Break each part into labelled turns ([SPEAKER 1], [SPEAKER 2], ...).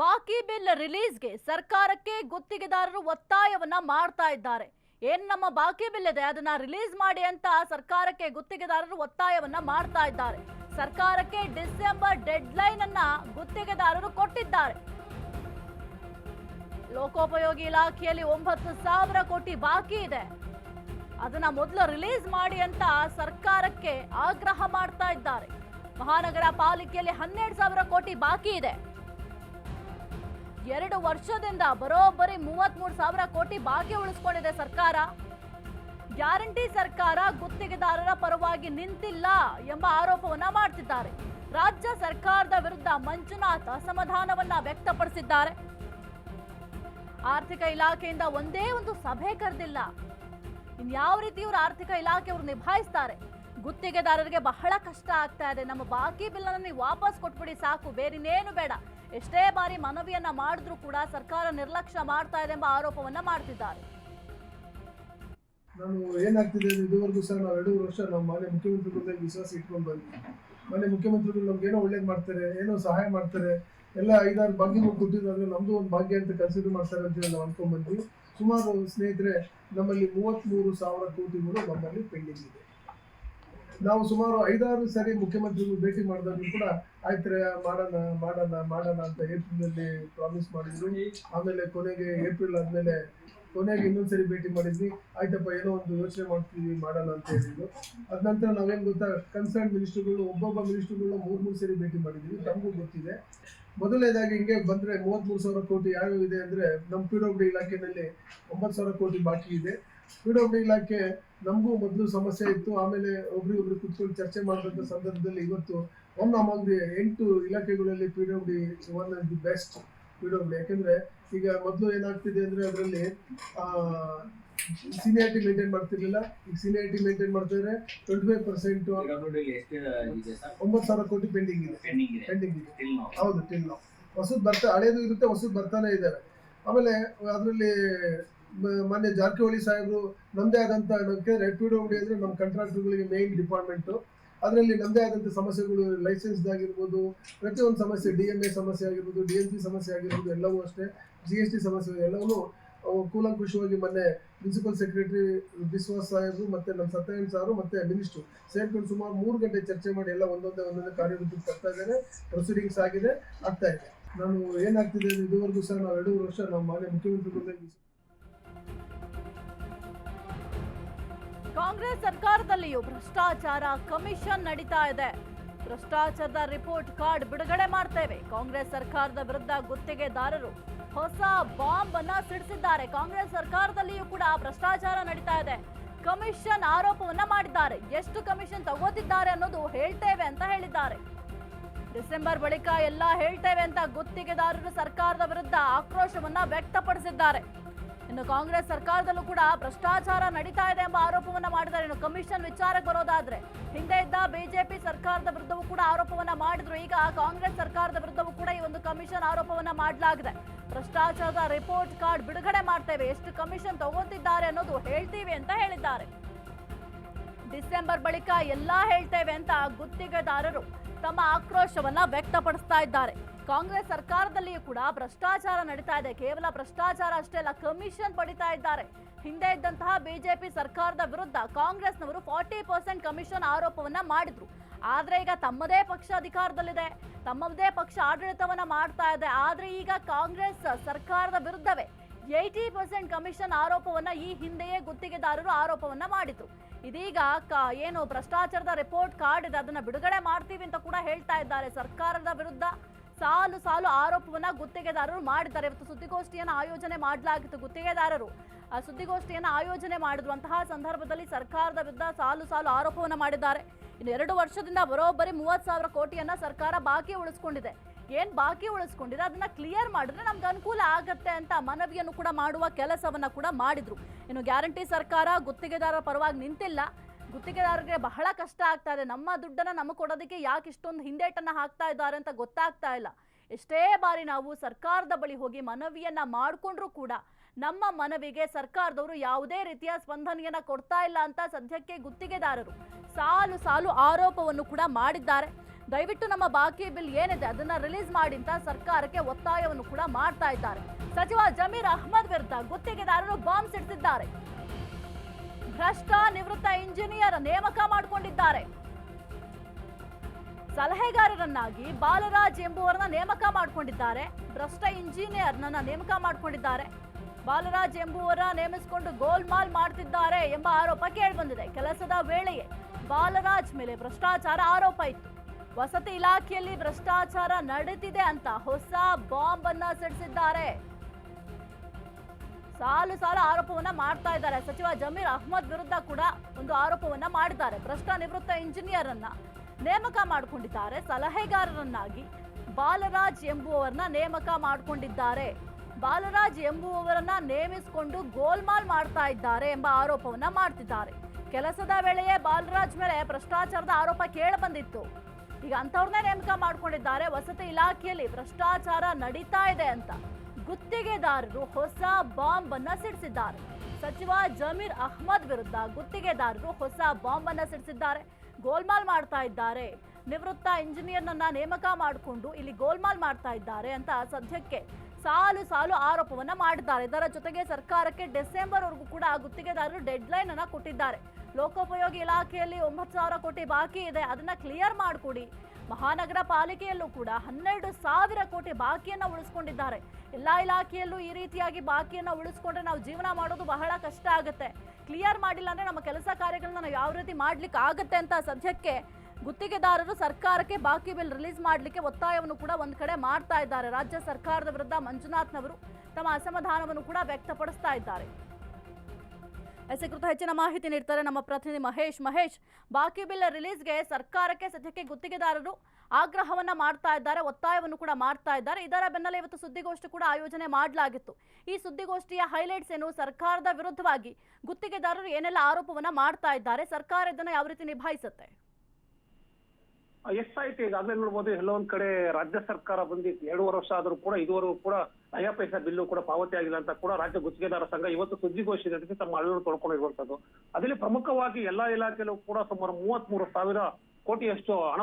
[SPEAKER 1] ಬಾಕಿ ಬಿಲ್ ರಿಲೀಸ್ಗೆ ಸರ್ಕಾರಕ್ಕೆ ಗುತ್ತಿಗೆದಾರರು ಒತ್ತಾಯವನ್ನ ಮಾಡ್ತಾ ಇದ್ದಾರೆ. ಏನ್ ನಮ್ಮ ಬಾಕಿ ಬಿಲ್ ಇದೆ? ಅದನ್ನ ರಿಲೀಸ್ ಮಾಡಿ ಅಂತ ಸರ್ಕಾರಕ್ಕೆ ಗುತ್ತಿಗೆದಾರರು ಒತ್ತಾಯವನ್ನ ಮಾಡ್ತಾ ಇದ್ದಾರೆ. ಸರ್ಕಾರಕ್ಕೆ ಡಿಸೆಂಬರ್ ಡೆಡ್ ಲೈನ್ ಅನ್ನ ಗುತ್ತಿಗೆದಾರರು ಕೊಟ್ಟಿದ್ದಾರೆ. ಲೋಕೋಪಯೋಗಿ ಇಲಾಖೆಯಲ್ಲಿ ಒಂಬತ್ತು ಸಾವಿರ ಕೋಟಿ ಬಾಕಿ ಇದೆ. ಅದನ್ನ ಮೊದಲು ರಿಲೀಸ್ ಮಾಡಿ ಅಂತ ಸರ್ಕಾರಕ್ಕೆ ಆಗ್ರಹ ಮಾಡ್ತಾ ಇದ್ದಾರೆ. ಮಹಾನಗರ ಪಾಲಿಕೆಯಲ್ಲಿ ಹನ್ನೆರಡು ಸಾವಿರ ಕೋಟಿ ಬಾಕಿ ಇದೆ. ಎರಡು ವರ್ಷದಿಂದ ಬರೋಬ್ಬರಿ ಮೂವತ್ಮೂರು ಸಾವಿರ ಕೋಟಿ ಬಾಕಿ ಉಳಿಸ್ಕೊಂಡಿದೆ ಸರ್ಕಾರ. ಗ್ಯಾರಂಟಿ ಸರ್ಕಾರ ಗುತ್ತಿಗೆದಾರರ ಪರವಾಗಿ ನಿಂತಿಲ್ಲ ಎಂಬ ಆರೋಪವನ್ನ ಮಾಡ್ತಿದ್ದಾರೆ. ರಾಜ್ಯ ಸರ್ಕಾರದ ವಿರುದ್ಧ ಮಂಜುನಾಥ್ ಅಸಮಾಧಾನವನ್ನ ವ್ಯಕ್ತಪಡಿಸಿದ್ದಾರೆ. ಆರ್ಥಿಕ ಇಲಾಖೆಯಿಂದ ಒಂದೇ ಒಂದು ಸಭೆ ಕರೆದಿಲ್ಲ. ಇನ್ಯಾವ ರೀತಿ ಇವರು ಆರ್ಥಿಕ ಇಲಾಖೆಯವರು ನಿಭಾಯಿಸ್ತಾರೆ? ಗುತ್ತಿಗೆದಾರರಿಗೆ ಬಹಳ ಕಷ್ಟ ಆಗ್ತಾ ಇದೆ. ನಮ್ಮ ಬಾಕಿ ಬಿಲ್ಲನ್ನು ನೀವು ವಾಪಸ್ ಕೊಟ್ಬಿಡಿ ಸಾಕು. ಬೇರಿನೇನು ಬೇಡ. ಎಷ್ಟೇ ಬಾರಿ ಮನವಿಯನ್ನ ಮಾಡಿದ್ರೂ ಕೂಡ ಸರ್ಕಾರ ನಿರ್ಲಕ್ಷ್ಯ ಮಾಡ್ತಾ ಇದೆ ಎಂಬ ಆರೋಪವನ್ನ ಮಾಡ್ತಿದ್ದಾರೆ.
[SPEAKER 2] ನಾನು ಏನಾಗ್ತಿದೆ ಇದುವರೆಗೂ ಸರ್ ನಾವು ಎರಡೂವರೆ ವರ್ಷ ನಮ್ಮ ಮನೆ ಮುಖ್ಯಮಂತ್ರಿಗಳ ವಿಶ್ವಾಸ ಇಟ್ಕೊಂಡು ಬಂದ್ವಿ. ಮಾನ್ಯ ಮುಖ್ಯಮಂತ್ರಿಗಳು ನಮ್ಗೆ ಏನೋ ಒಳ್ಳೇದು ಮಾಡ್ತಾರೆ, ಏನೋ ಸಹಾಯ ಮಾಡ್ತಾರೆ, ಎಲ್ಲ ಐದಾರು ಭಾಗ್ಯಗಳು ಕೊಟ್ಟಿದ್ರೆ ನಮ್ದು ಒಂದು ಭಾಗ್ಯ ಅಂತ ಕನ್ಸಿಡರ್ ಮಾಡ್ತಾರೆ ಅಂತ ಹೇಳಿ ನಾವು ಅನ್ಕೊಂಡ್ ಬಂದ್ವಿ. ಸುಮಾರು ಸ್ನೇಹಿತರೆ, ನಮ್ಮಲ್ಲಿ ಮೂವತ್ಮೂರು ಸಾವಿರ ಕೋಟಿಗಳು ನಮ್ಮಲ್ಲಿ ಪೆಂಡಿಂಗ್ ಇದೆ. ನಾವು ಸುಮಾರು ಐದಾರು ಸರಿ ಮುಖ್ಯಮಂತ್ರಿಗಳು ಭೇಟಿ ಮಾಡಿದಾಗಲೂ ಕೂಡ ಆಯ್ತಾರೆ, ಮಾಡೋಣ ಮಾಡೋಣ ಮಾಡೋಣ ಅಂತ ಏಪ್ರಿಲಲ್ಲಿ ಪ್ರಾಮಿಸ್ ಮಾಡಿದ್ರು. ಆಮೇಲೆ ಕೊನೆಗೆ ಏಪ್ರಿಲ್ ಆದ್ಮೇಲೆ ಕೊನೆಗೆ ಇನ್ನೊಂದ್ಸರಿ ಭೇಟಿ ಮಾಡಿದ್ವಿ. ಆಯ್ತಪ್ಪ, ಏನೋ ಒಂದು ಯೋಚನೆ ಮಾಡ್ತೀವಿ, ಮಾಡೋಣ ಅಂತ ಹೇಳಿದ್ರು. ಅದ ನಂತರ ನಾವೇನ್ ಗೊತ್ತಾ ಕನ್ಸರ್ನ್ ಮಿನಿಸ್ಟರ್ಗಳು ಒಬ್ಬೊಬ್ಬ ಮಿನಿಸ್ಟರ್ಗಳನ್ನ ಮೂರ್, ಮೂರು ಸರಿ ಭೇಟಿ ಮಾಡಿದ್ವಿ. ತಮಗೂ ಗೊತ್ತಿದೆ. ಮೊದಲನೇದಾಗಿ ಹಿಂಗೆ ಬಂದ್ರೆ ಮೂವತ್ಮೂರು ಸಾವಿರ ಕೋಟಿ ಯಾವ್ಯಾವ ಇದೆ ಅಂದ್ರೆ ನಮ್ಮ ಪಿ ಡಬ್ಲ್ಯೂ ಇಲಾಖೆನಲ್ಲಿ ಒಂಬತ್ತು ಸಾವಿರ ಕೋಟಿ ಬಾಕಿ ಇದೆ. ಪಿ ಡಬ್ಲ್ಯೂ ಡಿ ಇಲಾಖೆ ನಮಗೂ ಮೊದಲು ಸಮಸ್ಯೆ ಇತ್ತು. ಆಮೇಲೆ ಒಬ್ರಿಗೊಬ್ರು ಕುತ್ಕೊಂಡು ಚರ್ಚೆ ಮಾಡಿದಂಥ ಸಂದರ್ಭದಲ್ಲಿ ಇವತ್ತು ಒನ್ ಅಮಾಂಗ್ ದಿ ಎಂಟು ಇಲಾಖೆಗಳಲ್ಲಿ P W D one of the best P W. D ಯಾಕೆಂದ್ರೆ ಈಗ ಮೊದಲು ಏನಾಗ್ತಿದೆ ಅಂದ್ರೆ ಅದರಲ್ಲಿ ಸೀನಿಯಾರಿಟಿ ಮೇಂಟೈನ್ ಮಾಡ್ತಿರ್ಲಿಲ್ಲ. ಈಗ ಸೀನಿಯಾರಿಟಿ ಮೇಂಟೈನ್ ಮಾಡ್ತಿದ್ರೆ ಟ್ವೆಂಟಿ ಫೈವ್ ಪರ್ಸೆಂಟ್ ಒಂಬತ್ತು ಸಾವಿರ ಕೋಟಿ ಪೆಂಡಿಂಗ್ ಇದೆ.
[SPEAKER 3] ಪೆಂಡಿಂಗ್ ಇದೆ.
[SPEAKER 2] ಹೌದು ಟಿಲ್ ನಾವು ಹೊಸದು ಬರ್ತಾ ಹಳೇದು ಇರುತ್ತೆ ಹೊಸದು ಬರ್ತಾನೆ ಇದ್ದಾರೆ. ಆಮೇಲೆ ಅದರಲ್ಲಿ ಮಾನ್ಯ ಜಾರಕಿಹೊಳಿ ಸಾಹೇಬರು ನಮ್ಮದೇ ಆದಂಥ ಕೇಳಿದ್ರೆ ಪಿ ಡಬ್ಲ್ಯೂ ಅಂದರೆ ನಮ್ಮ ಕಂಟ್ರಾಕ್ಟರ್ಗಳಿಗೆ ಮೇನ್ ಡಿಪಾರ್ಟ್ಮೆಂಟು ಅದರಲ್ಲಿ ನಮ್ಮದೇ ಆದಂಥ ಸಮಸ್ಯೆಗಳು ಲೈಸೆನ್ಸ್ ಆಗಿರ್ಬೋದು, ಪ್ರತಿಯೊಂದು ಸಮಸ್ಯೆ ಡಿ ಎಂ ಎ ಸಮಸ್ಯೆ ಆಗಿರ್ಬೋದು ಡಿ ಎನ್ ಸಿ ಸಮಸ್ಯೆ ಆಗಿರ್ಬೋದು ಎಲ್ಲವೂ ಅಷ್ಟೇ. ಜಿ ಎಸ್ ಟಿ ಸಮಸ್ಯೆ ಎಲ್ಲವೂ ಕೂಲಂಕುಷವಾಗಿ ಮೊನ್ನೆ ಪ್ರಿನ್ಸಿಪಲ್ ಸೆಕ್ರೆಟರಿ ಬಿಸ್ವಾಸ್ ಸಾಹೇಬರು ಮತ್ತೆ ನಮ್ಮ ಸತ್ಯನಾರಾಯಣ ಸಾರು ಮತ್ತೆ ಮಿನಿಸ್ಟ್ರು ಸೇರ್ಕೊಂಡು ಸುಮಾರು ಮೂರು ಗಂಟೆ ಚರ್ಚೆ ಮಾಡಿ ಎಲ್ಲ ಒಂದೊಂದೇ ಒಂದೊಂದೇ ಕಾರ್ಯರೂಪಕ್ಕೆ ತರ್ತಾ ಇದ್ದಾರೆ. ಪ್ರೊಸೀಡಿಂಗ್ಸ್ ಆಗಿದೆ, ಆಗ್ತಾ ಇದೆ. ನಾನು ಏನಾಗ್ತಿದೆ ಇದುವರೆಗೂ ಸಹ ನಾವು ಎರಡೂವರೆ ವರ್ಷ ನಾವು ಮಾನ್ಯ ಮುಖ್ಯಮಂತ್ರಿಗಳ
[SPEAKER 1] ಕಾಂಗ್ರೆಸ್ ಸರ್ಕಾರದಲ್ಲಿಯೂ ಭ್ರಷ್ಟಾಚಾರ ಕಮಿಷನ್ ನಡೀತಾ ಇದೆ. ಭ್ರಷ್ಟಾಚಾರದ ರಿಪೋರ್ಟ್ ಕಾರ್ಡ್ ಬಿಡುಗಡೆ ಮಾಡ್ತೇವೆ. ಕಾಂಗ್ರೆಸ್ ಸರ್ಕಾರದ ವಿರುದ್ಧ ಗುತ್ತಿಗೆದಾರರು ಹೊಸ ಬಾಂಬ್ ಅನ್ನ ಸಿಡಿಸಿದ್ದಾರೆ. ಕಾಂಗ್ರೆಸ್ ಸರ್ಕಾರದಲ್ಲಿಯೂ ಕೂಡ ಭ್ರಷ್ಟಾಚಾರ ನಡೀತಾ ಇದೆ. ಕಮಿಷನ್ ಆರೋಪವನ್ನ ಮಾಡಿದ್ದಾರೆ. ಎಷ್ಟು ಕಮಿಷನ್ ತಗೋತಿದ್ದಾರೆ ಅನ್ನೋದು ಹೇಳ್ತೇವೆ ಅಂತ ಹೇಳಿದ್ದಾರೆ. ಡಿಸೆಂಬರ್ ಬಳಿಕ ಎಲ್ಲ ಹೇಳ್ತೇವೆ ಅಂತ ಗುತ್ತಿಗೆದಾರರು ಸರ್ಕಾರದ ವಿರುದ್ಧ ಆಕ್ರೋಶವನ್ನ ವ್ಯಕ್ತಪಡಿಸಿದ್ದಾರೆ. ಇನ್ನು ಕಾಂಗ್ರೆಸ್ ಸರ್ಕಾರದಲ್ಲೂ ಕೂಡ ಭ್ರಷ್ಟಾಚಾರ ನಡೀತಾ ಇದೆ ಎಂಬ ಆರೋಪವನ್ನ ಮಾಡಿದ್ದಾರೆ. ಇನ್ನು ಕಮಿಷನ್ ವಿಚಾರಕ್ಕೆ ಬರೋದಾದ್ರೆ ಹಿಂದೆ ಇದ್ದ ಬಿಜೆಪಿ ಸರ್ಕಾರದ ವಿರುದ್ಧವೂ ಕೂಡ ಆರೋಪವನ್ನ ಮಾಡಿದ್ರು. ಈಗ ಕಾಂಗ್ರೆಸ್ ಸರ್ಕಾರದ ವಿರುದ್ಧವೂ ಕೂಡ ಈ ಒಂದು ಕಮಿಷನ್ ಆರೋಪವನ್ನ ಮಾಡಲಾಗಿದೆ. ಭ್ರಷ್ಟಾಚಾರದ ರಿಪೋರ್ಟ್ ಕಾರ್ಡ್ ಬಿಡುಗಡೆ ಮಾಡ್ತೇವೆ. ಎಷ್ಟು ಕಮಿಷನ್ ತಗೋತಿದ್ದಾರೆ ಅನ್ನೋದು ಹೇಳ್ತೀವಿ ಅಂತ ಹೇಳಿದ್ದಾರೆ. ಡಿಸೆಂಬರ್ ಬಳಿಕ ಎಲ್ಲಾ ಹೇಳ್ತೇವೆ ಅಂತ ಗುತ್ತಿಗೆದಾರರು ತಮ್ಮ ಆಕ್ರೋಶವನ್ನ ವ್ಯಕ್ತಪಡಿಸ್ತಾ ಇದ್ದಾರೆ. ಕಾಂಗ್ರೆಸ್ ಸರ್ಕಾರದಲ್ಲಿಯೂ ಕೂಡ ಭ್ರಷ್ಟಾಚಾರ ನಡೀತಾ ಇದೆ. ಕೇವಲ ಭ್ರಷ್ಟಾಚಾರ ಅಷ್ಟೇ ಅಲ್ಲ, ಕಮಿಷನ್ ಪಡಿತಾ ಇದ್ದಾರೆ. ಹಿಂದೆ ಇದ್ದಂತಹ ಬಿಜೆಪಿ ಸರ್ಕಾರದ ವಿರುದ್ಧ ಕಾಂಗ್ರೆಸ್ನವರು ಫಾರ್ಟಿ ಪರ್ಸೆಂಟ್ ಕಮಿಷನ್ ಆರೋಪವನ್ನ ಮಾಡಿದ್ರು. ಆದ್ರೆ ಈಗ ತಮ್ಮದೇ ಪಕ್ಷ ಅಧಿಕಾರದಲ್ಲಿದೆ. ತಮ್ಮದೇ ಪಕ್ಷ ಆಡಳಿತವನ್ನ ಮಾಡ್ತಾ ಇದೆ. ಆದ್ರೆ ಈಗ ಕಾಂಗ್ರೆಸ್ ಸರ್ಕಾರದ ವಿರುದ್ಧವೇ, ಏಯ್ಟಿ ಪರ್ಸೆಂಟ್ ಕಮಿಷನ್ ಆರೋಪವನ್ನ ಈ ಹಿಂದೆಯೇ ಗುತ್ತಿಗೆದಾರರು ಆರೋಪವನ್ನ ಮಾಡಿದ್ರು. ಇದೀಗ ಏನು ಭ್ರಷ್ಟಾಚಾರದ ರಿಪೋರ್ಟ್ ಕಾರ್ಡ್ ಇದೆ, ಅದನ್ನ ಬಿಡುಗಡೆ ಮಾಡ್ತೀವಿ ಅಂತ ಕೂಡ ಹೇಳ್ತಾ ಇದ್ದಾರೆ. ಸರ್ಕಾರದ ವಿರುದ್ಧ ಸಾಲು ಸಾಲು ಆರೋಪವನ್ನ ಗುತ್ತಿಗೆದಾರರು ಮಾಡಿದ್ದಾರೆ. ಇವತ್ತು ಸುದ್ದಿಗೋಷ್ಠಿಯನ್ನು ಆಯೋಜನೆ ಮಾಡಲಾಗಿತ್ತು ಗುತ್ತಿಗೆದಾರರು. ಆ ಸುದ್ದಿಗೋಷ್ಠಿಯನ್ನು ಆಯೋಜನೆ ಮಾಡಿದ್ರು ಅಂತಹ ಸಂದರ್ಭದಲ್ಲಿ ಸರ್ಕಾರದ ವಿರುದ್ಧ ಸಾಲು ಸಾಲು ಆರೋಪವನ್ನು ಮಾಡಿದ್ದಾರೆ. ಇನ್ನು ಎರಡು ವರ್ಷದಿಂದ ಬರೋಬ್ಬರಿ ಮೂವತ್ತು ಸಾವಿರ ಕೋಟಿಯನ್ನ ಸರ್ಕಾರ ಬಾಕಿ ಉಳಿಸ್ಕೊಂಡಿದೆ. ಏನ್ ಬಾಕಿ ಉಳಿಸ್ಕೊಂಡಿದೆ, ಅದನ್ನ ಕ್ಲಿಯರ್ ಮಾಡಿದ್ರೆ ನಮ್ಗೆ ಅನುಕೂಲ ಆಗತ್ತೆ ಅಂತ ಮನವಿಯನ್ನು ಕೂಡ ಮಾಡುವ ಕೆಲಸವನ್ನ ಕೂಡ ಮಾಡಿದ್ರು. ಇನ್ನು ಗ್ಯಾರಂಟಿ ಸರ್ಕಾರ ಗುತ್ತಿಗೆದಾರರ ಪರವಾಗಿ ನಿಂತಿಲ್ಲ. ಗುತ್ತಿಗೆದಾರರಿಗೆ ಬಹಳ ಕಷ್ಟ ಆಗ್ತಾ ಇದೆ. ನಮ್ಮ ದುಡ್ಡನ್ನ ನಮಗೆ ಕೊಡೋದಕ್ಕೆ ಯಾಕೆ ಇಷ್ಟೊಂದು ಹಿಂದೇಟನ್ನ ಹಾಕ್ತಾ ಇದ್ದಾರೆ ಅಂತ ಗೊತ್ತಾಗ್ತಾ ಇಲ್ಲ. ಎಷ್ಟೇ ಬಾರಿ ನಾವು ಸರ್ಕಾರದ ಬಳಿ ಹೋಗಿ ಮನವಿಯನ್ನ ಮಾಡಿಕೊಂಡ್ರೂ ಕೂಡ ನಮ್ಮ ಮನವಿಗೆ ಸರ್ಕಾರದವರು ಯಾವುದೇ ರೀತಿಯ ಸ್ಪಂದನೆಯನ್ನ ಕೊಡ್ತಾ ಇಲ್ಲ ಅಂತ ಸದ್ಯಕ್ಕೆ ಗುತ್ತಿಗೆದಾರರು ಸಾಲು ಸಾಲು ಆರೋಪವನ್ನು ಕೂಡ ಮಾಡಿದ್ದಾರೆ. ದಯವಿಟ್ಟು ನಮ್ಮ ಬಾಕಿ ಬಿಲ್ ಏನಿದೆ ಅದನ್ನ ರಿಲೀಸ್ ಮಾಡಿ ಅಂತ ಸರ್ಕಾರಕ್ಕೆ ಒತ್ತಾಯವನ್ನು ಕೂಡ ಮಾಡ್ತಾ ಇದ್ದಾರೆ. ಸಚಿವ ಜಮೀರ್ ಅಹ್ಮದ್ ವಿರುದ್ಧ ಗುತ್ತಿಗೆದಾರರು ಬಾಂಬ್ ಸಿಡಿಸಿದ್ದಾರೆ. ಭ್ರಷ್ಟ ನಿವೃತ್ತ ಇಂಜಿನಿಯರ್ ನೇಮಕ ಮಾಡಿಕೊಂಡಿದ್ದಾರೆ. ಸಲಹೆಗಾರರನ್ನಾಗಿ ಬಾಲರಾಜ್ ಎಂಬುವರನ್ನ ನೇಮಕ ಮಾಡಿಕೊಂಡಿದ್ದಾರೆ. ಭ್ರಷ್ಟ ಇಂಜಿನಿಯರ್ನನ್ನ ನೇಮಕ ಮಾಡಿಕೊಂಡಿದ್ದಾರೆ. ಬಾಲರಾಜ್ ಎಂಬುವರ ನೇಮಿಸಿಕೊಂಡು ಗೋಲ್ಮಾಲ್ ಮಾಡ್ತಿದ್ದಾರೆ ಎಂಬ ಆರೋಪ ಕೇಳಿಬಂದಿದೆ ಕೆಲಸದ ವೇಳೆಯೇ ಬಾಲರಾಜ್ ಮೇಲೆ ಭ್ರಷ್ಟಾಚಾರ ಆರೋಪ ಇತ್ತು. ವಸತಿ ಇಲಾಖೆಯಲ್ಲಿ ಭ್ರಷ್ಟಾಚಾರ ನಡೀತಿದೆ ಅಂತ ಹೊಸ ಬಾಂಬ್ ಅನ್ನ ಸಿಡಿಸಿದ್ದಾರೆ. ಸಾಲು ಸಾಲು ಆರೋಪವನ್ನ ಮಾಡ್ತಾ ಇದ್ದಾರೆ. ಸಚಿವ ಜಮೀರ್ ಅಹ್ಮದ್ ವಿರುದ್ಧ ಕೂಡ ಒಂದು ಆರೋಪವನ್ನ ಮಾಡಿದ್ದಾರೆ. ಭ್ರಷ್ಟ ನಿವೃತ್ತ ಇಂಜಿನಿಯರ್ ಅನ್ನ ನೇಮಕ ಮಾಡಿಕೊಂಡಿದ್ದಾರೆ. ಸಲಹೆಗಾರರನ್ನಾಗಿ ಬಾಲರಾಜ್ ಎಂಬುವವರನ್ನ ನೇಮಕ ಮಾಡಿಕೊಂಡಿದ್ದಾರೆ. ಬಾಲರಾಜ್ ಎಂಬುವವರನ್ನ ನೇಮಿಸಿಕೊಂಡು ಗೋಲ್ಮಾಲ್ ಮಾಡ್ತಾ ಇದ್ದಾರೆ ಎಂಬ ಆರೋಪವನ್ನ ಮಾಡ್ತಿದ್ದಾರೆ. ಕೆಲಸದ ವೇಳೆಯೇ ಬಾಲರಾಜ್ ಮೇಲೆ ಭ್ರಷ್ಟಾಚಾರದ ಆರೋಪ ಕೇಳಿ ಬಂದಿತ್ತು. ಈಗ ಅಂಥವ್ರನ್ನೇ ನೇಮಕ ಮಾಡಿಕೊಂಡಿದ್ದಾರೆ. ವಸತಿ ಇಲಾಖೆಯಲ್ಲಿ ಭ್ರಷ್ಟಾಚಾರ ನಡೀತಾ ಇದೆ ಅಂತ ಗುತ್ತಿಗೆದಾರರು ಹೊಸ ಬಾಂಬ್ ಅನ್ನ ಸಿಡಿಸಿದ್ದಾರೆ. ಸಚಿವ ಜಮೀರ್ ಅಹ್ಮದ್ ವಿರುದ್ಧ ಗುತ್ತಿಗೆದಾರರು ಹೊಸ ಬಾಂಬ್ ಅನ್ನ ಸಿಡಿಸಿದ್ದಾರೆ. ಗೋಲ್ಮಾಲ್ ಮಾಡ್ತಾ ಇದ್ದಾರೆ. ನಿವೃತ್ತ ಇಂಜಿನಿಯರ್ನನ್ನ ನೇಮಕ ಮಾಡಿಕೊಂಡು ಇಲ್ಲಿ ಗೋಲ್ಮಾಲ್ ಮಾಡ್ತಾ ಇದ್ದಾರೆ ಅಂತ ಸದ್ಯಕ್ಕೆ ಸಾಲು ಸಾಲು ಆರೋಪವನ್ನ ಮಾಡಿದ್ದಾರೆ. ಇದರ ಜೊತೆಗೆ ಸರ್ಕಾರಕ್ಕೆ ಡಿಸೆಂಬರ್ ವರೆಗೂ ಕೂಡ ಗುತ್ತಿಗೆದಾರರು ಡೆಡ್ ಲೈನ್ ಅನ್ನ ಕೊಟ್ಟಿದ್ದಾರೆ. ಲೋಕೋಪಯೋಗಿ ಇಲಾಖೆಯಲ್ಲಿ ಒಂಬತ್ತು ಸಾವಿರ ಕೋಟಿ ಬಾಕಿ ಇದೆ. ಅದನ್ನ ಕ್ಲಿಯರ್ ಮಾಡಿಕೊಡಿ. ಮಹಾನಗರ ಪಾಲಿಕೆಯಲ್ಲೂ ಕೂಡ ಹನ್ನೆರಡು ಸಾವಿರ ಕೋಟಿ ಬಾಕಿಯನ್ನ ಉಳಿಸ್ಕೊಂಡಿದ್ದಾರೆ. ಎಲ್ಲಾ ಇಲಾಖೆಯಲ್ಲೂ ಈ ರೀತಿಯಾಗಿ ಬಾಕಿಯನ್ನ ಉಳಿಸ್ಕೊಂಡ್ರೆ ನಾವು ಜೀವನ ಮಾಡೋದು ಬಹಳ ಕಷ್ಟ ಆಗುತ್ತೆ. ಕ್ಲಿಯರ್ ಮಾಡಿಲ್ಲ ಅಂದ್ರೆ ನಮ್ಮ ಕೆಲಸ ಕಾರ್ಯಗಳನ್ನ ನಾವು ಯಾವ ರೀತಿ ಮಾಡ್ಲಿಕ್ಕೆ ಆಗುತ್ತೆ ಅಂತ ಸದ್ಯಕ್ಕೆ ಗುತ್ತಿಗೆದಾರರು ಸರ್ಕಾರಕ್ಕೆ ಬಾಕಿ ಬಿಲ್ ರಿಲೀಸ್ ಮಾಡಲಿಕ್ಕೆ ಒತ್ತಾಯವನ್ನು ಕೂಡ ಒಂದು ಕಡೆ ಮಾಡ್ತಾ ಇದ್ದಾರೆ. ರಾಜ್ಯ ಸರ್ಕಾರದ ವಿರುದ್ಧ ಮಂಜುನಾಥ್ನವರು ತಮ್ಮ ಅಸಮಾಧಾನವನ್ನು ಕೂಡ ವ್ಯಕ್ತಪಡಿಸ್ತಾ ಇದ್ದಾರೆ. ಎಸ್ ಕುರಿತು ಹೆಚ್ಚಿನ ಮಾಹಿತಿ ನೀಡ್ತಾರೆ ನಮ್ಮ ಪ್ರತಿನಿಧಿ ಮಹೇಶ್ ಮಹೇಶ್ ಬಾಕಿ ಬಿಲ್ ರಿಲೀಸ್ಗೆ ಸರ್ಕಾರಕ್ಕೆ ಸದ್ಯಕ್ಕೆ ಗುತ್ತಿಗೆದಾರರು ಆಗ್ರಹವನ್ನ ಮಾಡ್ತಾ ಇದ್ದಾರೆ ಒತ್ತಾಯವನ್ನು ಕೂಡ ಮಾಡ್ತಾ ಇದ್ದಾರೆ ಇದರ ಬೆನ್ನಲ್ಲೇ ಇವತ್ತು ಸುದ್ದಿಗೋಷ್ಠಿ ಕೂಡ ಆಯೋಜನೆ ಮಾಡಲಾಗಿತ್ತು ಈ ಸುದ್ದಿಗೋಷ್ಠಿಯ ಹೈಲೈಟ್ಸ್ ಏನು? ಸರ್ಕಾರದ ವಿರುದ್ಧವಾಗಿ ಗುತ್ತಿಗೆದಾರರು ಏನೆಲ್ಲ ಆರೋಪವನ್ನ ಮಾಡ್ತಾ ಇದ್ದಾರೆ? ಸರ್ಕಾರ ಇದನ್ನು ಯಾವ ರೀತಿ ನಿಭಾಯಿಸುತ್ತೆ?
[SPEAKER 4] ಎಷ್ಟಾಯ್ತು ಈಗಾಗಲೇ ನೋಡ್ಬೋದು, ಎಲ್ಲೋ ಒಂದ್ ಕಡೆ ರಾಜ್ಯ ಸರ್ಕಾರ ಬಂದಿತ್ತು. ಎರಡೂವರೆ ವರ್ಷ ಆದರೂ ಕೂಡ ಇದುವರೆಗೂ ಕೂಡ ನಯಾ ಪೈಸಾ ಬಿಲ್ಲು ಕೂಡ ಪಾವತಿ ಆಗಿಲ್ಲ ಅಂತ ಕೂಡ ರಾಜ್ಯ ಗುತ್ತಿಗೆದಾರ ಸಂಘ ಇವತ್ತು ಸುದ್ದಿಗೋಷ್ಠಿ ನಡೆಸಿ ತಮ್ಮ ಅಳಲು ತೊಳ್ಕೊಂಡಿರುವಂತದ್ದು ಅದರಲ್ಲಿ ಪ್ರಮುಖವಾಗಿ ಎಲ್ಲಾ ಇಲಾಖೆಯಲ್ಲೂ ಕೂಡ ಸುಮಾರು ಮೂವತ್ತ್ ಮೂರು ಸಾವಿರ ಕೋಟಿಯಷ್ಟು ಹಣ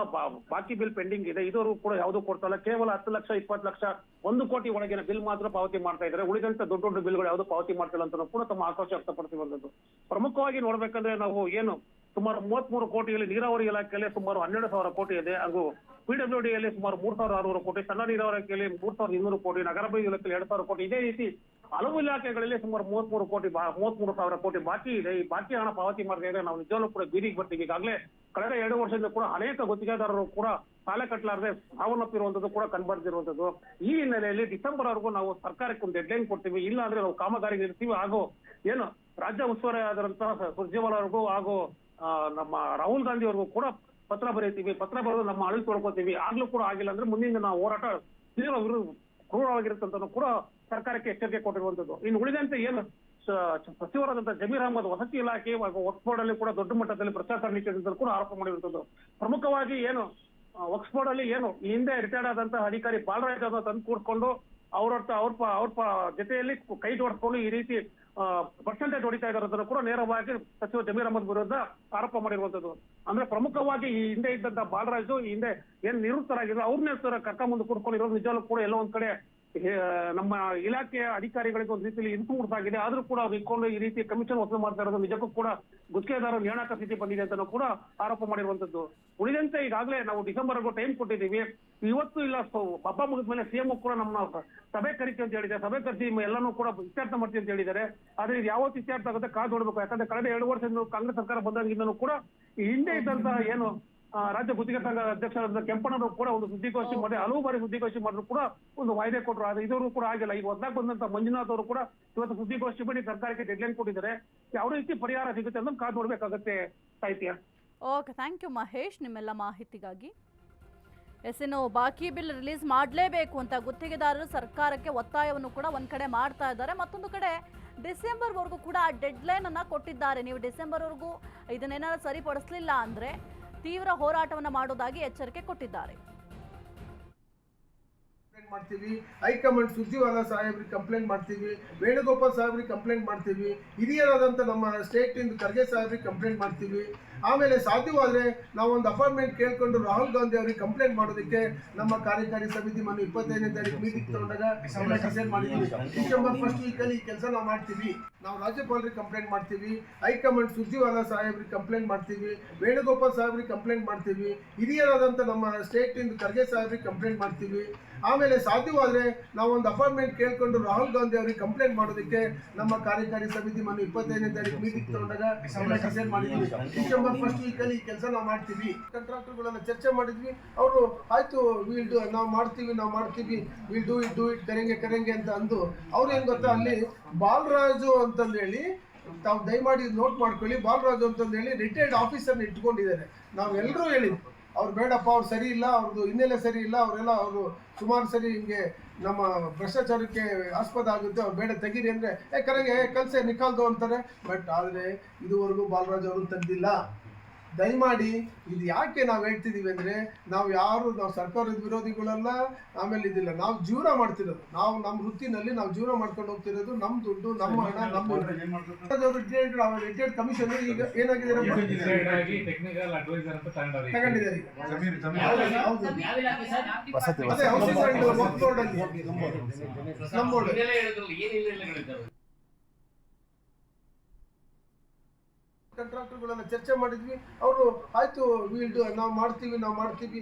[SPEAKER 4] ಬಾಕಿ ಬಿಲ್ ಪೆಂಡಿಂಗ್ ಇದೆ. ಇದುವರೆಗೂ ಕೂಡ ಯಾವುದು ಕೊಡ್ತಾ ಇಲ್ಲ. ಕೇವಲ ಹತ್ತು ಲಕ್ಷ, ಇಪ್ಪತ್ತು ಲಕ್ಷ, ಒಂದು ಕೋಟಿ ಒಳಗಿನ ಬಿಲ್ ಮಾತ್ರ ಪಾವತಿ ಮಾಡ್ತಾ ಇದ್ದಾರೆ. ಉಳಿದಂತ ದೊಡ್ಡ ದೊಡ್ಡ ಬಿಲ್ಗಳು ಯಾವುದು ಪಾವತಿ ಮಾಡ್ತಿಲ್ಲ ಅಂತ ಕೂಡ ತಮ್ಮ ಆಕ್ರೋಶ ವ್ಯಕ್ತಪಡಿಸಿರುವಂತದ್ದು ಪ್ರಮುಖವಾಗಿ ನೋಡ್ಬೇಕಂದ್ರೆ ನಾವು ಏನು ಸುಮಾರು ಮೂವತ್ಮೂರು ಕೋಟಿಯಲ್ಲಿ ನೀರಾವರಿ ಇಲಾಖೆಯಲ್ಲಿ ಸುಮಾರು ಹನ್ನೆರಡು ಸಾವಿರ ಕೋಟಿ ಇದೆ. ಹಾಗೂ ಪಿಡಬ್ಲ್ಯೂ ಡಿಯಲ್ಲಿ ಸುಮಾರು ಮೂರ್ ಸಾವಿರದ ಆರುನೂರು ಕೋಟಿ, ಸಣ್ಣ ನೀರಾವರಿಯಲ್ಲಿ ಮೂರ್ ಸಾವಿರದ ಇನ್ನೂರು ಕೋಟಿ ನಗರಾಭಿವೃದ್ಧಿ ಇಲಾಖೆಯಲ್ಲಿ ಎರಡು ಸಾವಿರ ಕೋಟಿ. ಇದೇ ರೀತಿ ಹಲವು ಇಲಾಖೆಗಳಲ್ಲಿ ಸುಮಾರು ಮೂವತ್ಮೂರು ಕೋಟಿ, ಬಾ, ಮೂವತ್ಮೂರು ಸಾವಿರ ಕೋಟಿ ಬಾಕಿ ಇದೆ. ಈ ಬಾಕಿ ಹಣ ಪಾವತಿ ಮಾಡದೇ ನಾವು ನಿಜವಾಗ್ಲೂ ಕೂಡ ಬೀದಿಗೆ ಬರ್ತೀವಿ. ಈಗಾಗಲೇ ಕಳೆದ ಎರಡು ವರ್ಷದಿಂದ ಕೂಡ ಅನೇಕ ಗುತ್ತಿಗೆದಾರರು ಕೂಡ ಸಾಲ ಕಟ್ಟಲಾರದೆ ಸಾವನ್ನಪ್ಪಿರುವಂತದ್ದು ಕೂಡ ಕಂಡುಬರ್ತಿರುವಂತದ್ದು ಈ ಹಿನ್ನೆಲೆಯಲ್ಲಿ ಡಿಸೆಂಬರ್ ವರೆಗೂ ನಾವು ಸರ್ಕಾರಕ್ಕೆ ಒಂದು ಡೆಡ್ಲೈನ್ ಕೊಡ್ತೀವಿ. ಇಲ್ಲ ಅಂದ್ರೆ ನಾವು ಕಾಮಗಾರಿಗೆ ಇರ್ತೀವಿ ಹಾಗೂ ಏನು ರಾಜ್ಯ ಉಸ್ತುವಾರಿ ಆದಂತಹ ಸುರ್ಜೇವಾಲ್ ಹಾಗೂ ನಮ್ಮ ರಾಹುಲ್ ಗಾಂಧಿ ಅವ್ರಿಗೂ ಕೂಡ ಪತ್ರ ಬರೀತೀವಿ. ಪತ್ರ ಬರೆದು ನಮ್ಮ ಅಳಿ ತೊಳ್ಕೊತೀವಿ. ಆಗ್ಲೂ ಕೂಡ ಆಗಿಲ್ಲ ಅಂದ್ರೆ ಮುಂದಿನ ನಾವು ಹೋರಾಟ ತೀವ್ರ ವಿರುದ್ಧ ಕ್ರೂರವಾಗಿರುತ್ತಂತ ಕೂಡ ಸರ್ಕಾರಕ್ಕೆ ಎಚ್ಚರಿಕೆ ಕೊಟ್ಟಿರುವಂತದ್ದು ಇನ್ನು ಉಳಿದಂತೆ ಏನು ಸಚಿವರಾದಂತಹ ಜಮೀರ್ ಅಹಮದ್ ವಸತಿ ಇಲಾಖೆ ವಕ್ಫ್ ಅಲ್ಲಿ ಕೂಡ ದೊಡ್ಡ ಮಟ್ಟದಲ್ಲಿ ಭ್ರಷ್ಟಾಚಾರ ನೀತಿಯಿಂದ ಕೂಡ ಆರೋಪ ಮಾಡಿರುವಂತದ್ದು ಪ್ರಮುಖವಾಗಿ ಏನು ವಕ್ಫ್ ಅಲ್ಲಿ ಏನು ಹಿಂದೆ ರಿಟೈರ್ಡ್ ಆದಂತಹ ಅಧಿಕಾರಿ ಬಾಲರಾಜ್ ಅವರನ್ನ ತಂದು ಕೂಡ್ಕೊಂಡು ಅವ್ರ ಅವ್ರ ಅವ್ರ ಜೊತೆಯಲ್ಲಿ ಕೈ ಜೋಡಿಸ್ಕೊಂಡು ಈ ರೀತಿ ಪರ್ಸೆಂಟೇಜ್ ಹೊಡಿತಾ ಇದ್ದಾರೆ ಕೂಡ ನೇರವಾಗಿ ಸಚಿವ ಜಮೀರ್ ಅಹಮದ್ ವಿರುದ್ಧ ಆರೋಪ ಮಾಡಿರುವಂತದ್ದು. ಅಂದ್ರೆ ಪ್ರಮುಖವಾಗಿ ಈ ಹಿಂದೆ ಇದ್ದಂತ ಬಾಲರಾಜು, ಈ ಹಿಂದೆ ಏನ್ ನಿವೃತ್ತರಾಗಿದ್ರು ಅವ್ರನ್ನೇ ಕರ್ಕ ಮುಂದೆ ಕೂಡ್ಕೊಂಡಿರೋದು ನಿಜವಾಗ್ಲೂ ಕೂಡ ಎಲ್ಲೋ ಒಂದ್ ಕಡೆ ನಮ್ಮ ಇಲಾಖೆಯ ಅಧಿಕಾರಿಗಳಿಗೆ ಒಂದು ರೀತಿಯಲ್ಲಿ ಇನ್ಫ್ಲೂನ್ಸ್ ಆಗಿದೆ ಆದ್ರೂ ಕೂಡ ಅವ್ರು ಇಟ್ಕೊಂಡು ಈ ರೀತಿ ಕಮಿಷನ್ ವಸೂಲು ಮಾಡ್ತಾ ಇರೋದು ನಿಜಕ್ಕೂ ಕೂಡ ಗುತ್ತಿಗೆದಾರರು ನೇಣಾಕ ಸ್ಥಿತಿ ಬಂದಿದೆ ಅಂತ ಕೂಡ ಆರೋಪ ಮಾಡಿರುವಂತದ್ದು. ಉಳಿದಂತೆ ಈಗಾಗಲೇ ನಾವು ಡಿಸೆಂಬರ್ ಟೈಮ್ ಕೊಟ್ಟಿದ್ದೀವಿ. ಇವತ್ತು ಇಲ್ಲ ಹಬ್ಬ ಮುಗಿದ ಮೇಲೆ ಸಿಎಂ ಕೂಡ ನಮ್ಮ ಸಭೆ ಕರಿಕೆ ಅಂತ ಹೇಳಿದೆ ಸಭೆ ಕರೆಸಿ ಎಲ್ಲಾನು ಕೂಡ ಇತ್ಯರ್ಥ ಮಾಡ್ತೀವಿ ಅಂತ ಹೇಳಿದ್ದಾರೆ. ಆದ್ರೆ ಇದು ಯಾವತ್ತು ಇತ್ಯರ್ಥ ಆಗುತ್ತೆ ಕಾದು ನೋಡ್ಬೇಕು. ಯಾಕಂದ್ರೆ ಕಳೆದ ಎರಡು ವರ್ಷದಿಂದ ಕಾಂಗ್ರೆಸ್ ಸರ್ಕಾರ ಬಂದಾಗಿಂದನೂ ಕೂಡ ಹಿಂದೆ ಇದ್ದಂತಹ ಏನು ರಾಜ್ಯ ಗುತ್ತಿಗೆ ಸಂಘದ ಅಧ್ಯಕ್ಷರಾದ ಕೆಂಪಣ್ಣವರು ಕೂಡ ಒಂದು ಸುದ್ದಿಗೋಷ್ಠಿ ಮಾಡಿ, ಹಲವು ಬಾರಿ ಸುದ್ದಿಗೋಷ್ಠಿ ಮಾಡಿದ್ರು ಕೂಡ ಒಂದು ವಾಯ್ದೆ ಕೊಟ್ಟರು ಆದ್ರೆ ಇದ್ರು ಕೂಡ ಆಗಿಲ್ಲ. ಈಗ ಹೊಸದಾಗಿ ಬಂದಂತ ಮಂಜುನಾಥ್ ಅವರು ಕೂಡ ಇವತ್ತು ಸುದ್ದಿಗೋಷ್ಠಿ ಮಾಡಿ ಸರ್ಕಾರಕ್ಕೆ ಡೆಡ್ಲೈನ್ ಕೊಟ್ಟಿದ್ದಾರೆ. ಯಾವ ರೀತಿ ಪರಿಹಾರ ಸಿಗುತ್ತೆ ಅಂತ ಕಾದು ನೋಡ್ಬೇಕಾಗತ್ತೆ ಸಾಹಿತ್ಯ.
[SPEAKER 1] ಓಕೆ ಥ್ಯಾಂಕ್ ಯು ಮಹೇಶ್ ನಿಮ್ಮೆಲ್ಲ ಮಾಹಿತಿಗಾಗಿ. ಎಸ್ ಇನ್ನು ಬಾಕಿ ಬಿಲ್ ರಿಲೀಸ್ ಮಾಡಲೇಬೇಕು ಅಂತ ಗುತ್ತಿಗೆದಾರರು ಸರ್ಕಾರಕ್ಕೆ ಒತ್ತಾಯವನ್ನು ಕೂಡ ಒಂದು ಕಡೆ ಮಾಡ್ತಾ ಇದ್ದಾರೆ. ಮತ್ತೊಂದು ಕಡೆ ಡಿಸೆಂಬರ್ವರೆಗೂ ಕೂಡ ಆ ಡೆಡ್ಲೈನನ್ನು ಕೊಟ್ಟಿದ್ದಾರೆ. ನೀವು ಡಿಸೆಂಬರ್ವರೆಗೂ ಇದನ್ನೇನಾದ್ರು ಸರಿಪಡಿಸಲಿಲ್ಲ ಅಂದ್ರೆ ತೀವ್ರ ಹೋರಾಟವನ್ನು ಮಾಡೋದಾಗಿ ಎಚ್ಚರಿಕೆ ಕೊಟ್ಟಿದ್ದಾರೆ.
[SPEAKER 2] ಮಾಡ್ತೀವಿ. ಹೈಕಮಾಂಡ್ ಸುರ್ಜಿವಾಲ ಸಾಹೇಬ್ರಿಗೆ ಕಂಪ್ಲೇಂಟ್ ಮಾಡ್ತೀವಿ. ವೇಣುಗೋಪಾಲ್ ಸಾಹೇಬ್ರಿಗೆ ಕಂಪ್ಲೇಂಟ್ ಮಾಡ್ತೀವಿ. ಹಿರಿಯರಾದಂಥ ನಮ್ಮ ಸ್ಟೇಟ್ ಖರ್ಗೆ ಸಾಹೇಬ್ರಿಗೆ ಕಂಪ್ಲೇಂಟ್ ಮಾಡ್ತೀವಿ. ಆಮೇಲೆ ಸಾಧ್ಯವಾದರೆ ನಾವೊಂದು ಅಪಾಯಿಂಟ್ಮೆಂಟ್ ಕೇಳ್ಕೊಂಡು ರಾಹುಲ್ ಗಾಂಧಿ ಅವರಿಗೆ ಕಂಪ್ಲೇಂಟ್ ಮಾಡೋದಕ್ಕೆ ನಮ್ಮ ಕಾರ್ಯಕಾರಿ ಸಮಿತಿ ಮನೆ ಇಪ್ಪತ್ತೈದನೇ ತಾರೀಕು ಮೀಟಿಂಗ್ ತಗೊಂಡಾಗ ಮಾಡಿದ್ದೀವಿ. ಡಿಸೆಂಬರ್ ಫಸ್ಟ್ ವೀಕಲ್ಲಿ ಈ ಕೆಲಸ ನಾವು ಮಾಡ್ತೀವಿ. ನಾವು ರಾಜ್ಯಪಾಲರಿಗೆ ಕಂಪ್ಲೇಂಟ್ ಮಾಡ್ತೀವಿ. ಹೈಕಮಾಂಡ್ ಸುರ್ಜಿವಾಲ ಸಾಹೇಬ್ರಿಗೆ ಕಂಪ್ಲೇಂಟ್ ಮಾಡ್ತೀವಿ. ವೇಣುಗೋಪಾಲ್ ಸಾಹೇಬ್ರಿಗೆ ಕಂಪ್ಲೇಂಟ್ ಮಾಡ್ತೀವಿ. ಹಿರಿಯರಾದಂಥ ನಮ್ಮ ಸ್ಟೇಟ್ ಇಂದ ಖರ್ಗೆ ಸಾಹೇಬ್ರಿಗೆ ಕಂಪ್ಲೇಂಟ್ ಮಾಡ್ತೀವಿ. ಆಮೇಲೆ ಸಾಧ್ಯವಾದರೆ ನಾವೊಂದು ಅಪಾಯಿಂಟ್ಮೆಂಟ್ ಕೇಳ್ಕೊಂಡು ರಾಹುಲ್ ಗಾಂಧಿ ಅವರಿಗೆ ಕಂಪ್ಲೇಂಟ್ ಮಾಡೋದಕ್ಕೆ ನಮ್ಮ ಕಾರ್ಯಕಾರಿ ಸಮಿತಿ ಮೊನ್ನೆ ಇಪ್ಪತ್ತೈದನೇ ತಾರೀಕು ಮೀಟಿಂಗ್ ತಗೊಂಡಾಗ ಡಿಸೆಂಬರ್ ಫಸ್ಟ್ ವೀಕಲ್ಲಿ ಈ ಕೆಲಸ ನಾವು ಮಾಡ್ತೀವಿ. ಕಾಂಟ್ರಾಕ್ಟರ್ಗಳನ್ನ ಚರ್ಚೆ ಮಾಡಿದ್ವಿ. ಅವರು, ಆಯ್ತು ವಿಲ್ ಡೂ ನಾವು ಮಾಡ್ತೀವಿ ನಾವು ಮಾಡ್ತೀವಿ. Will do it do it ಕರೆಂಗೆ ಕರೆಂಗೆ ಅಂತ ಅಂದು ಅವ್ರು ಏನ್ ಗೊತ್ತಾ ಅಲ್ಲಿ ಬಾಲರಾಜು ಅಂತಂದು ಹೇಳಿ ತಾವು ದಯಮಾಡಿ ನೋಟ್ ಮಾಡ್ಕೊಳ್ಳಿ. ಬಾಲರಾಜು ಅಂತಂದು ಹೇಳಿ ರಿಟೈರ್ಡ್ ಆಫೀಸರ್ನ ಇಟ್ಕೊಂಡಿದ್ದಾರೆ. ನಾವೆಲ್ಲರೂ ಹೇಳಿದ್ವಿ. ಅವ್ರು ಬೇಡಪ್ಪ, ಅವ್ರು ಸರಿ ಇಲ್ಲ ಅವ್ರದ್ದು ಹಿನ್ನೆಲೆ ಸರಿ ಇಲ್ಲ, ಅವರೆಲ್ಲ ಅವರು ಸುಮಾರು ಸರಿ ಹಿಂಗೆ ನಮ್ಮ ಭ್ರಷ್ಟಾಚಾರಕ್ಕೆ ಆಸ್ಪದ ಆಗುತ್ತೆ, ಅವ್ರು ಬೇಡ ತೆಗೀರಿ ಅಂದ್ರೆ, ಏ ಕರೆಗೆ ಕಲ್ಸೆ ನಿಕಾಲ್ದು ಅಂತಾರೆ. ಬಟ್ ಆದರೆ ಇದುವರೆಗೂ ಬಾಲರಾಜ್ ಅವರು ತಂದಿಲ್ಲ. ದಯಮಾಡಿ ಇದು ಯಾಕೆ ನಾವು ಹೇಳ್ತಿದೀವಿ ಅಂದ್ರೆ ನಾವು ಯಾರು ನಾವು ಸರ್ಕಾರದ ವಿರೋಧಿಗಳಲ್ಲ ಆಮೇಲೆ ಇದಿಲ್ಲ ನಾವು ಜೀವನ ಮಾಡ್ತಿರೋದು ನಾವು ನಮ್ಮ ವೃತ್ತಿನಲ್ಲಿ ನಾವು ಜೀವನ ಮಾಡ್ಕೊಂಡು ಹೋಗ್ತಿರೋದು ನಮ್ಮ ದುಡ್ಡು ನಮ್ಮ ಹಣ ನಮ್ಮ ರಿಟೈರ್ಡ್ ರಿಟೈರ್ಡ್ ಕಮಿಷನ್ ಈಗ ಏನಾಗಿದೆ
[SPEAKER 5] ಟೆಕ್ನಿಕಲ್ ಅಡ್ವೈಸರ್ ಅಂತ ತಗೊಂಡವ್ರೆ ಈಗ.
[SPEAKER 2] ತಗೊಂಡಿದ್ದಾರೆ ಅದೇ ಹೌಸಿಂಗ್ ವರ್ಕ್ ಬೋರ್ಡ್ ಅಲ್ಲಿ ನಮ್ಮೋಳು.
[SPEAKER 3] ಇದೆಲ್ಲ ಹೇಳಿದ್ರಲ್ಲ, ಏನಿಲ್ಲ ಇಲ್ಲ ಹೇಳಿದ್ರು
[SPEAKER 2] ಕಾಂಟ್ರಾಕ್ಟರ್ಗಳೆಲ್ಲ ಚರ್ಚೆ ಮಾಡಿದ್ವಿ. ಅವರು ಆಯ್ತು ವಿಲ್ ಡು ನಾವು ಮಾಡ್ತೀವಿ ನಾವು ಮಾಡ್ತೀವಿ.